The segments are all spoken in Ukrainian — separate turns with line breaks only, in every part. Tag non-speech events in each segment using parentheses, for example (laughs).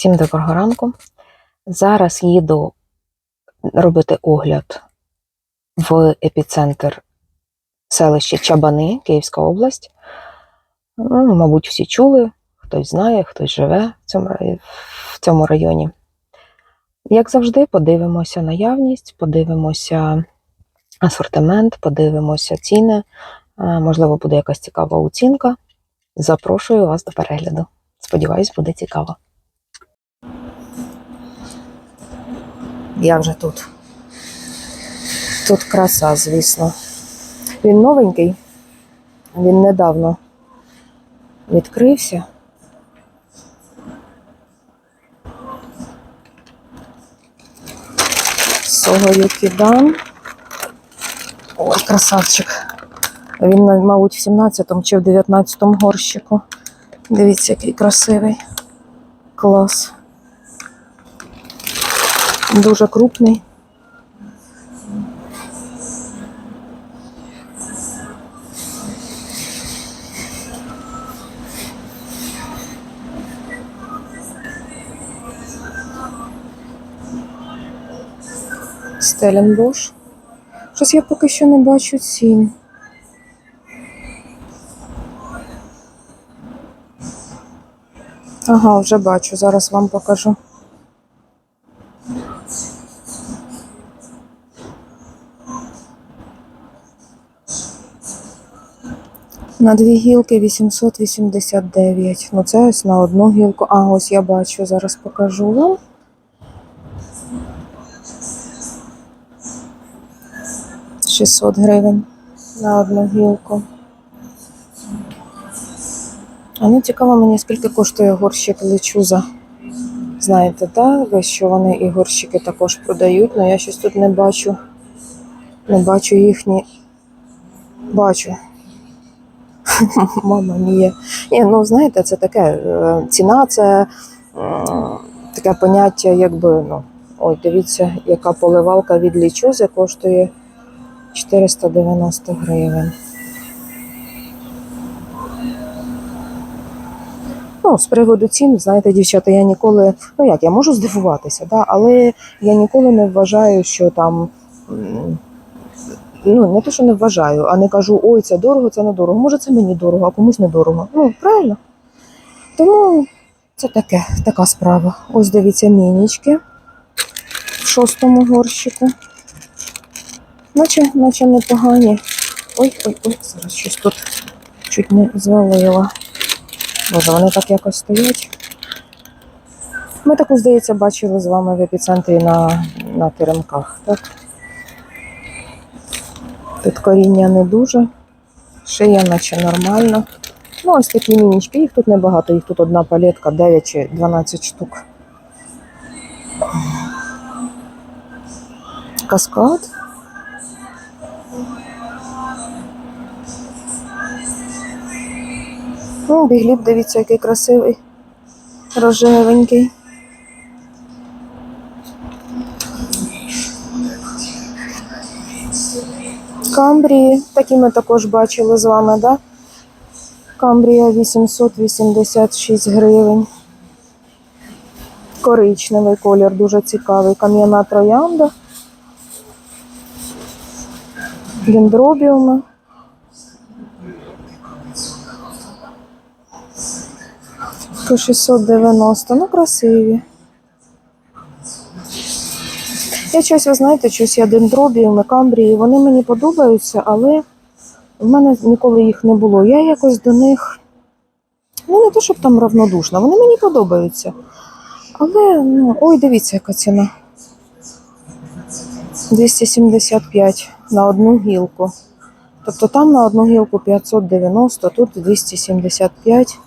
Всім доброго ранку. Зараз їду робити огляд в епіцентр селища Чабани, Київська область. Ну, мабуть, всі чули, хтось знає, хтось живе в цьому, в цьому районі. Як завжди, подивимося наявність, подивимося асортимент, подивимося ціни. Можливо, буде якась цікава оцінка. Запрошую вас до перегляду. Сподіваюсь, буде цікаво. Я вже тут. Тут краса, звісно. Він новенький, він недавно відкрився. Сого Юкідан. Ой, красавчик. Він, мабуть, в 17-му чи в 19-му горщику. Дивіться, який красивий. Клас. Дуже крупний. Стеленбош. Щось я поки що не бачу цін. Ага, вже бачу, зараз вам покажу. На дві гілки 889. Ну це ось на одну гілку. А, ось я бачу, зараз покажу вам. Шістсот гривень на одну гілку. А ну цікаво мені, скільки коштує горщик лечуза. Знаєте, так? Ви що вони і горщики також продають, але я щось тут не бачу. Не бачу їхні. Бачу. (laughs) Мама мія. Ні, ну знаєте, це таке. е, Ціна це таке поняття, якби, ну, ой, дивіться, яка поливалка від лічузи коштує 490 гривень. Ну, з приводу цін, знаєте, дівчата, я ніколи, ну як, я можу здивуватися, да, але я ніколи не вважаю, що там. Ну, не те, що не вважаю, а не кажу, ой, це дорого, це не дорого. Може, це мені дорого, а комусь не дорого. Ну, правильно. Тому це таке, така справа. Ось дивіться, мінічки в шостому горщику. Наче, наче непогані. Ой, ой, ой, зараз щось тут чуть не звалила. Боже, вони так якось стоять. Ми таку, здається, бачили з вами в епіцентрі на, на теремках, так? Тут коріння не дуже, шия наче нормально. Ну, ось такі мінічки, їх тут небагато, їх тут одна палетка, 9 чи 12 штук. Каскад. Ну, бігліп, дивіться, який красивий, рожевенький. Камбрії, такі ми також бачили з вами, да? Камбрія 886 гривень. Коричневий колір, дуже цікавий. Кам'яна троянда. Дендробіуми. По 690, ну красиві. Я щось, ви знаєте, щось я дендробіуми, камбрії, вони мені подобаються, але в мене ніколи їх не було. Я якось до них, ну не те, щоб там равнодушна, вони мені подобаються. Але, ну, ой, дивіться, яка ціна. 275 на одну гілку. Тобто там на одну гілку 590, тут 275.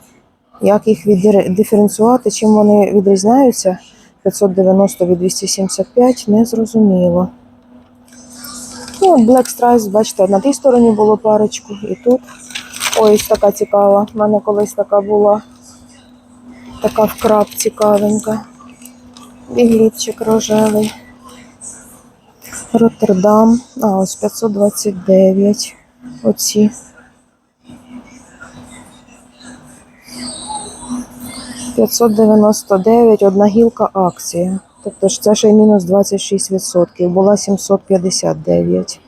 Як їх диференціювати, чим вони відрізняються? 590 від 275, не зрозуміло. Ну, Black Stripes, бачите, на тій стороні було парочку, і тут. Ось така цікава. У мене колись така була. Така вкраб цікавенька. Бігліпчик рожевий. Роттердам. А, ось 529. Оці. 599, одна гілка акція. Тобто ж це ще й мінус 26%. Була 759.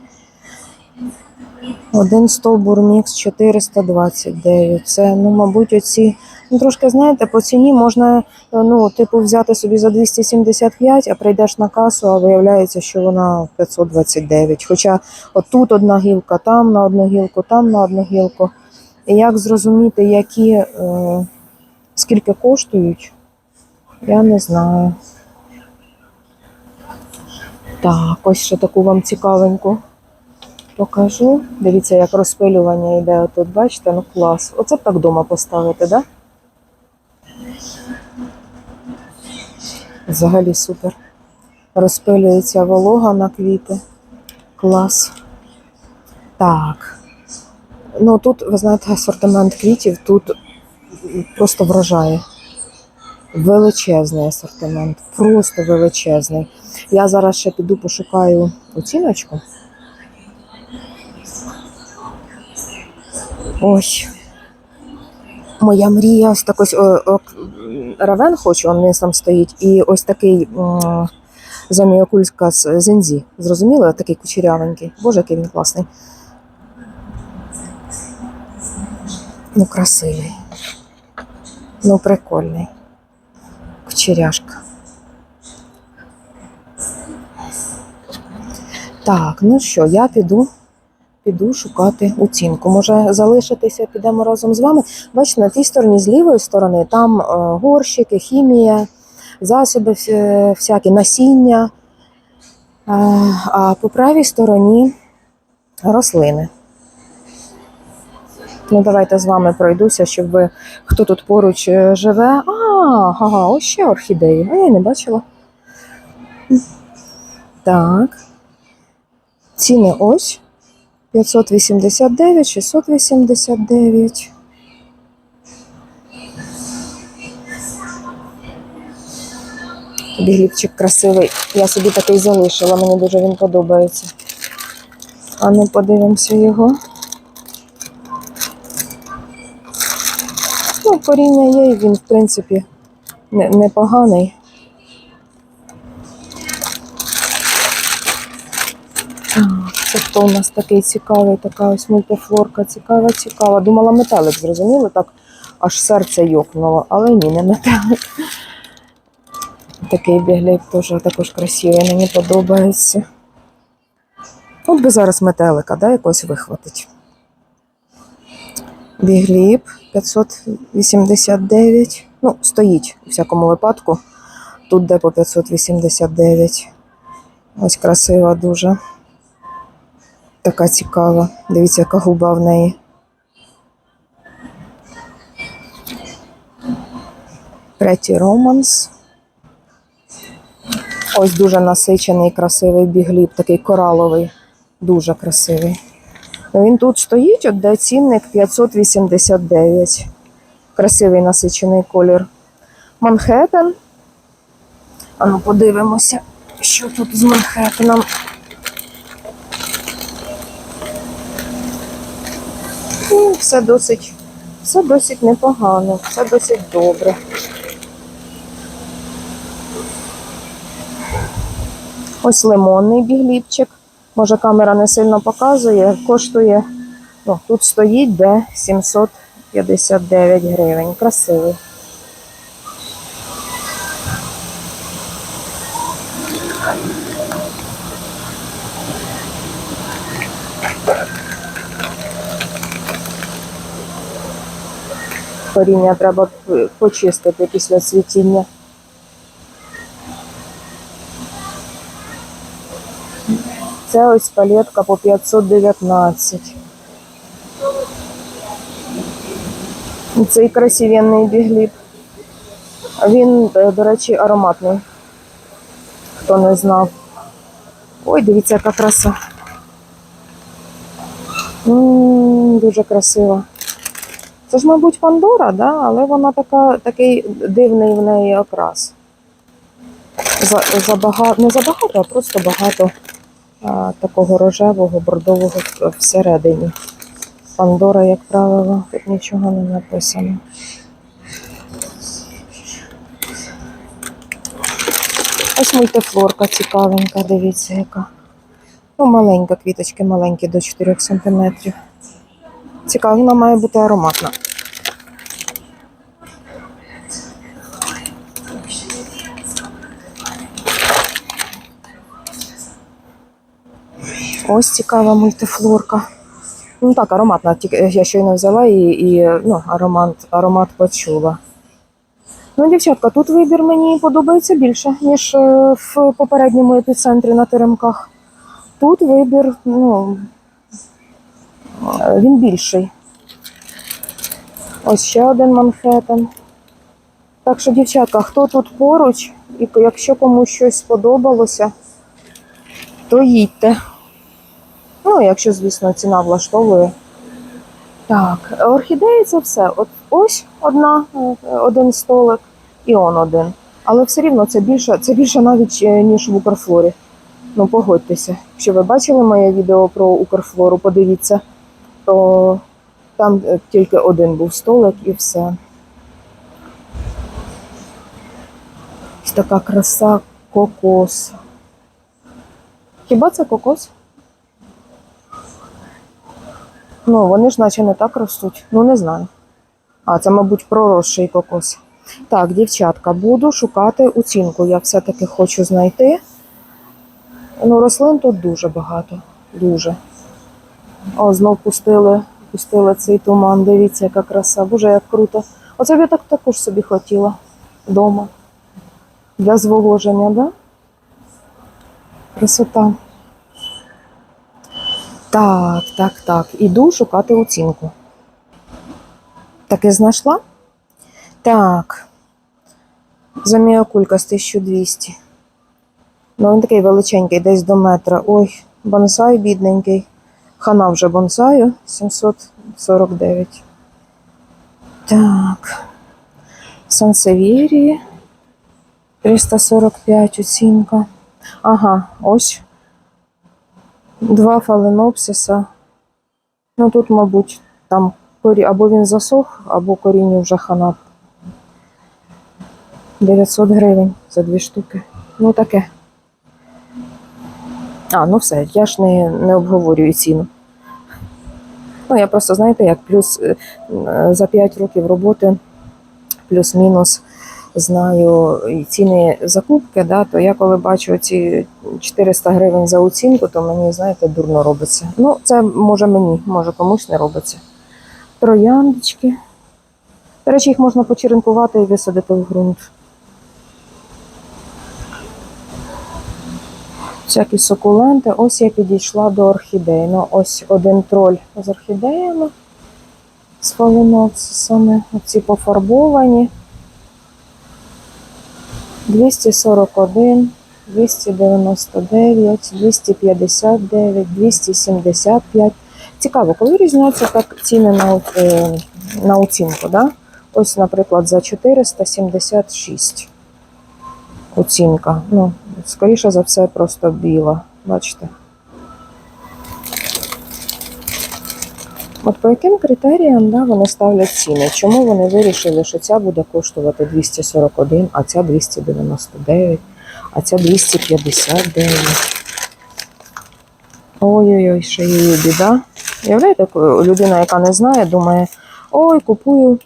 Один стовбур мікс 429. Це, ну, мабуть, оці. Ну, трошки, знаєте, по ціні можна, ну, типу, взяти собі за 275, а прийдеш на касу, а виявляється, що вона 529. Хоча отут одна гілка, там на одну гілку, там на одну гілку. І як зрозуміти, які, е, скільки коштують, я не знаю. Так, ось ще таку вам цікавеньку покажу. Дивіться, як розпилювання йде тут, бачите, ну клас. Оце так вдома поставити, да? Взагалі супер. Розпилюється волога на квіти. Клас. Так. Ну тут, ви знаєте, асортимент квітів тут просто вражає. Величезний асортимент, просто величезний. Я зараз ще піду пошукаю оціночку. Ось. Моя мрія, ось так ось о, о, равен хочу, він там стоїть, і ось такий заміокульська з зензі. Зрозуміли? Такий кучерявенький. Боже, який він класний. Ну, красивий. Ну, прикольний. Кучеряшка. Так, ну що, я піду, піду шукати оцінку. Може залишитися, підемо разом з вами. Бачите, на тій стороні, з лівої сторони, там е, горщики, хімія, засоби вс- всякі, насіння. Е, а по правій стороні рослини. Ну, давайте з вами пройдуся, щоб ви, хто тут поруч е, живе. А, ага, ось ще орхідеї. А я не бачила. Так. Ціни ось. 589, 689. Бігліпчик красивий. Я собі такий залишила, мені дуже він подобається. А ну подивимося його. Коріння є, і він, в принципі, непоганий. Так, Це хто у нас такий цікавий, така ось мультифлорка, цікава, цікава. Думала, метелик, зрозуміли, так аж серце йокнуло, але ні, не метелик. Такий біглейк теж також красивий, мені подобається. От би зараз метелика, да, якось вихватить. Бігліп 589. Ну, стоїть у всякому випадку. Тут де по 589. Ось красива дуже. Така цікава. Дивіться, яка губа в неї. Третій романс. Ось дуже насичений, красивий бігліп, такий кораловий. Дуже красивий. Він тут стоїть, от де цінник 589. Красивий насичений колір. Манхеттен. А ну подивимося, що тут з Манхеттеном. Ну, все досить, все досить непогано, все досить добре. Ось лимонний бігліпчик. Може, камера не сильно показує, коштує, ну, тут стоїть де 759 гривень. Красивий. Коріння треба почистити після цвітіння. Це ось палетка по 519. Цей красивенний бігліп. Він, е, до речі, ароматний. Хто не знав. Ой, дивіться, яка краса. М, Дуже красива. Це ж, мабуть, Пандора, да? але вона така, такий дивний в неї окрас. За, забагато, не забагато, а просто багато такого рожевого, бордового всередині. Пандора, як правило, тут нічого не написано. Ось мультифлорка цікавенька, дивіться, яка. Ну, Маленька квіточки, маленькі до 4 см. Цікаво, вона має бути ароматна. Ось цікава мультифлорка. Ну так, ароматна. Тільки я щойно взяла і, і ну, аромат, аромат почула. Ну, дівчатка, тут вибір мені подобається більше, ніж е, в попередньому епіцентрі на теремках. Тут вибір, ну, е, він більший. Ось ще один Манхеттен. Так що, дівчатка, хто тут поруч, і якщо комусь щось сподобалося, то їдьте. Ну, якщо, звісно, ціна влаштовує. Так, орхідеї це все. От ось одна, е, один столик і он один. Але все рівно це більше, це більше навіть е, ніж в Укрфлорі. Ну, погодьтеся. Якщо ви бачили моє відео про Укрфлору, подивіться, то там е, тільки один був столик і все. Ось така краса кокос. Хіба це кокос? Ну, вони ж наче не так ростуть. Ну, не знаю. А, це, мабуть, проросший кокос. Так, дівчатка, буду шукати оцінку. Я все-таки хочу знайти. Ну, рослин тут дуже багато. Дуже. О, знов пустили, пустили цей туман. Дивіться, яка краса. Боже, як круто. Оце б я так також собі хотіла вдома. Для зволоження, да? Красота. Так, так, так. Іду шукати оцінку. Таки знайшла? Так. Заміакулька з 1200. Ну, він такий величенький, десь до метра. Ой, бонсай бідненький. Хана вже бонсаю 749. Так. Сансевірії 345 оцінка. Ага, ось Два фаленопсиса. Ну тут, мабуть, там корі... або він засох, або корінню вже хана. 900 гривень за дві штуки. Ну таке. А, ну все, я ж не, не обговорюю ціну. Ну, я просто, знаєте, як плюс е, за 5 років роботи, плюс-мінус знаю ціни закупки, да, то я коли бачу ці 400 гривень за оцінку, то мені, знаєте, дурно робиться. Ну, це може мені, може комусь не робиться. Трояндочки. До речі, їх можна почеренкувати і висадити в ґрунт. Всякі сукуленти. Ось я підійшла до орхідей. Ну, ось один троль з орхідеями, з фаленопсисами. Оці пофарбовані. 241, 299, 259, 275. Цікаво, коли різняться так ціни на, е, на оцінку, да? Ось, наприклад, за 476 оцінка. Ну, скоріше за все, просто біла. Бачите? От по яким критеріям да, вони ставлять ціни? Чому вони вирішили, що ця буде коштувати 241, а ця 299, а ця 259? Ой-ой-ой, ще її біда. Уявляєте, людина, яка не знає, думає, ой, купую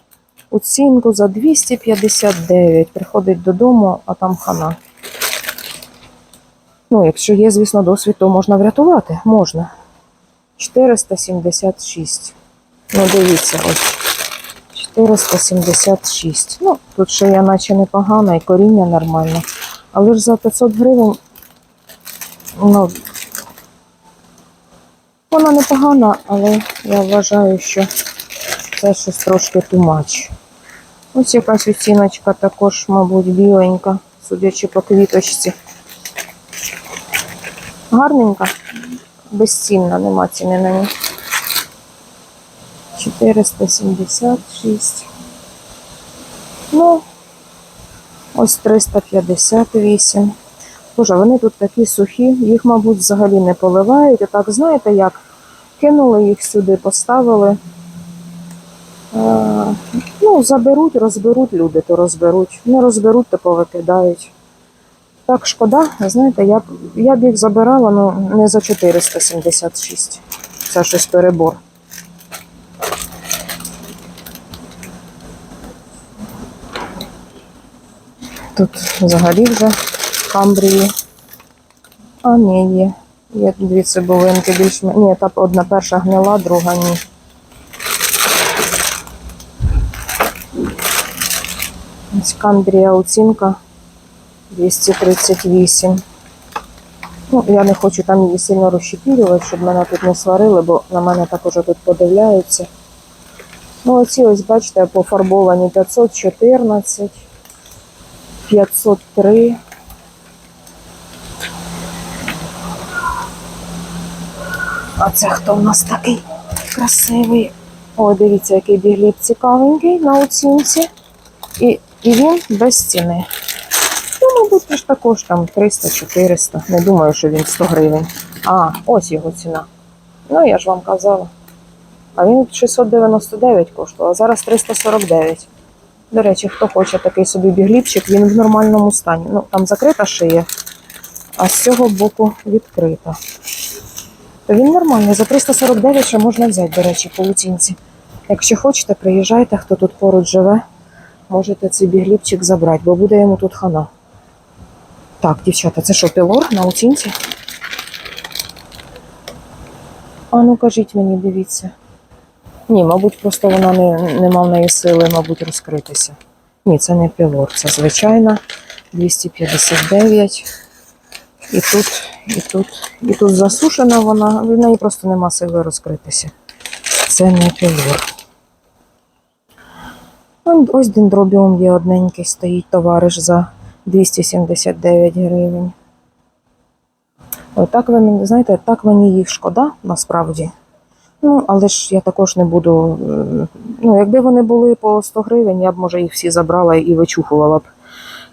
оцінку за 259, приходить додому, а там хана. Ну, якщо є, звісно, досвід, то можна врятувати. Можна. 476. Ну, дивіться, ось. 476. Ну, тут ще я наче непогана і коріння нормальне. Але ж за 500 гривень, ну, вона непогана, але я вважаю, що це щось трошки тумач. Ось якась оціночка також, мабуть, біленька, судячи по квіточці. Гарненька безцінна, нема ціни на ній. 476. Ну, ось 358. Боже, вони тут такі сухі, їх, мабуть, взагалі не поливають. Отак, знаєте, як кинули їх сюди, поставили. Е, ну, заберуть, розберуть люди, то розберуть. Не розберуть, то повикидають. Так шкода, знаєте, я б, я б їх забирала, ну не за 476. Це щось перебор. Тут взагалі вже камбрії. А, ні, є. Є дві цибулинки більш. Ні, та одна перша гнила, друга ні. Ось камбрія оцінка 238. Ну, я не хочу там її сильно розщепірювати, щоб мене тут не сварили, бо на мене також тут подивляються. Ну, оці ось, бачите, пофарбовані 514, 503. А це хто в нас такий красивий? О, дивіться, який бігліб цікавенький на оцінці. І, і він без ціни. Ж також там 300-400. Не думаю, що він 100 гривень. А, ось його ціна. Ну, я ж вам казала. А він 699 коштував, а зараз 349. До речі, хто хоче такий собі бігліпчик, він в нормальному стані. Ну, там закрита шия, а з цього боку відкрита. То він нормальний. За 349 ще можна взяти, до речі, по оцінці. Якщо хочете, приїжджайте, хто тут поруч живе, можете цей бігліпчик забрати, бо буде йому тут хана. Так, дівчата, це що, пілор на оцінці? А ну кажіть мені, дивіться. Ні, мабуть, просто вона не, нема в неї сили, мабуть, розкритися. Ні, це не пілор, це звичайна 259. І тут, і тут, і тут засушена вона, в неї просто нема сили розкритися. Це не пілор. Ось дендробіум є одненький, стоїть товариш за 279 гривень. Отак ви знаєте, так мені їх шкода насправді. Ну, але ж я також не буду. Ну, якби вони були по 100 гривень, я б може їх всі забрала і вичухувала б.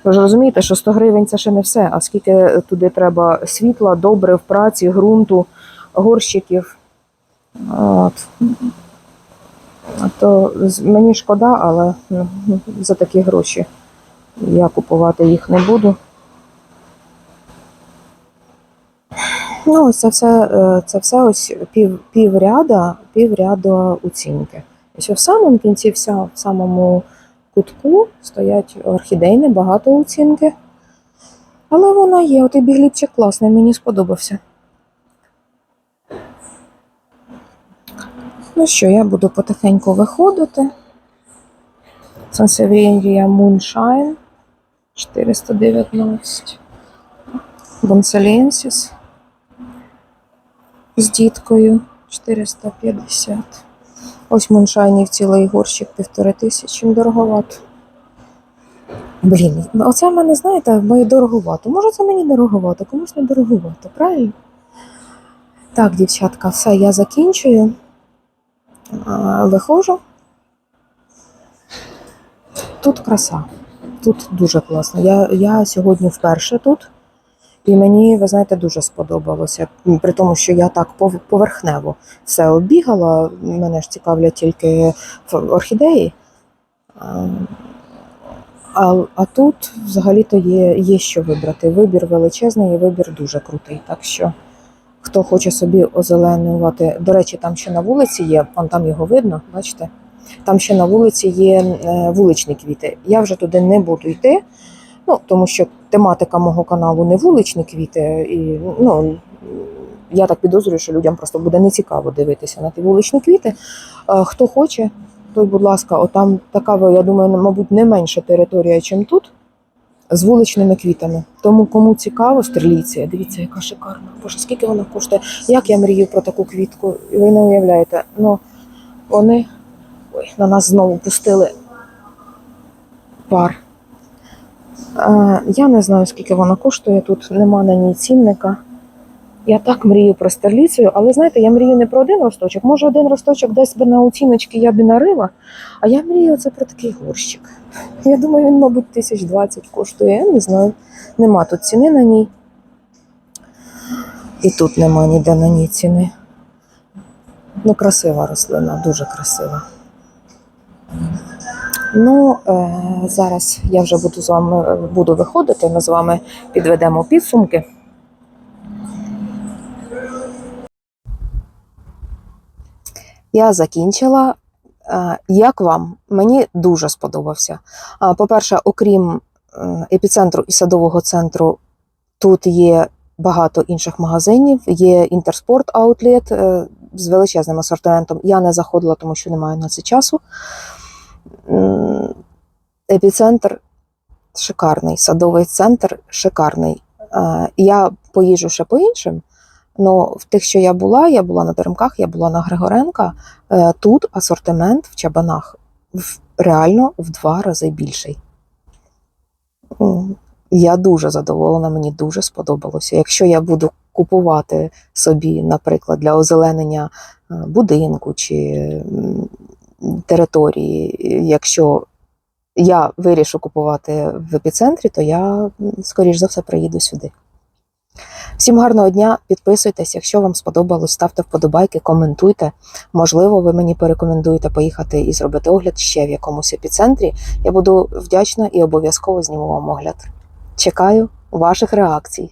Ви ж розумієте, що 100 гривень це ще не все, а скільки туди треба світла, добрив, праці, ґрунту, горщиків. От. То мені шкода, але ну, за такі гроші я купувати їх не буду. Ну, ось це все, е, це все ось пів, півряда, оцінки. Ось в самому кінці, в самому кутку стоять орхідейні, багато оцінки. Але вона є, отий бігліпчик класний, мені сподобався. Ну що, я буду потихеньку виходити. Sansevieria Moonshine 419. Бонсалінсіс з діткою 450. Ось муншайнів цілий горщик півтори тисячі, дороговато. Блін, оце в мене, знаєте, моє дороговато. Може, це мені дороговато, комусь не дороговато, правильно? Так, дівчатка, все, я закінчую. Виходжу. Тут краса. Тут дуже класно. Я, я сьогодні вперше тут. І мені, ви знаєте, дуже сподобалося. При тому, що я так поверхнево все оббігала. Мене ж цікавлять тільки орхідеї. А, а, тут взагалі-то є, є що вибрати. Вибір величезний і вибір дуже крутий. Так що, хто хоче собі озеленювати, до речі, там ще на вулиці є, вон там його видно, бачите? Там ще на вулиці є е, вуличні квіти. Я вже туди не буду йти. Ну, тому що тематика мого каналу не вуличні квіти, і ну, я так підозрюю, що людям просто буде нецікаво дивитися на ті вуличні квіти. Е, Хто хоче, той, будь ласка, отам така, я думаю, мабуть, не менша територія, ніж тут, з вуличними квітами. Тому кому цікаво, стріліція, дивіться, яка шикарна. Боже, скільки вона коштує? Як я мрію про таку квітку, ви не уявляєте. Ну, вони ой, на нас знову пустили пар. Е, Я не знаю, скільки вона коштує, тут нема на ній цінника. Я так мрію про стерліцію, але знаєте, я мрію не про один росточок. Може, один росточок десь би на оціночки я б нарила, а я мрію це про такий горщик. Я думаю, він, мабуть, тисяч двадцять коштує. Я не знаю. Нема тут ціни на ній. І тут нема ніде на ній ціни. Ну, красива рослина, дуже красива. Ну, е, зараз я вже буду з вами буду виходити. Ми з вами підведемо підсумки. Я закінчила. Е, Як вам? Мені дуже сподобався. По-перше, окрім е, епіцентру і садового центру, тут є багато інших магазинів. Є інтерспорт аутлет е, з величезним асортиментом. Я не заходила, тому що не маю на це часу. М, Епіцентр шикарний, садовий центр шикарний. Е, Я поїжджу ще по іншим. Ну, в тих, що я була, я була на Теремках, я була на Григоренка. Е, Тут асортимент в чабанах реально в два рази більший. Я дуже задоволена, мені дуже сподобалося. Якщо я буду купувати собі, наприклад, для озеленення е, будинку чи території, якщо я вирішу купувати в епіцентрі, то я, скоріш за все, приїду сюди. Всім гарного дня, підписуйтесь, якщо вам сподобалось, ставте вподобайки, коментуйте. Можливо, ви мені порекомендуєте поїхати і зробити огляд ще в якомусь епіцентрі. Я буду вдячна і обов'язково зніму вам огляд. Чекаю ваших реакцій.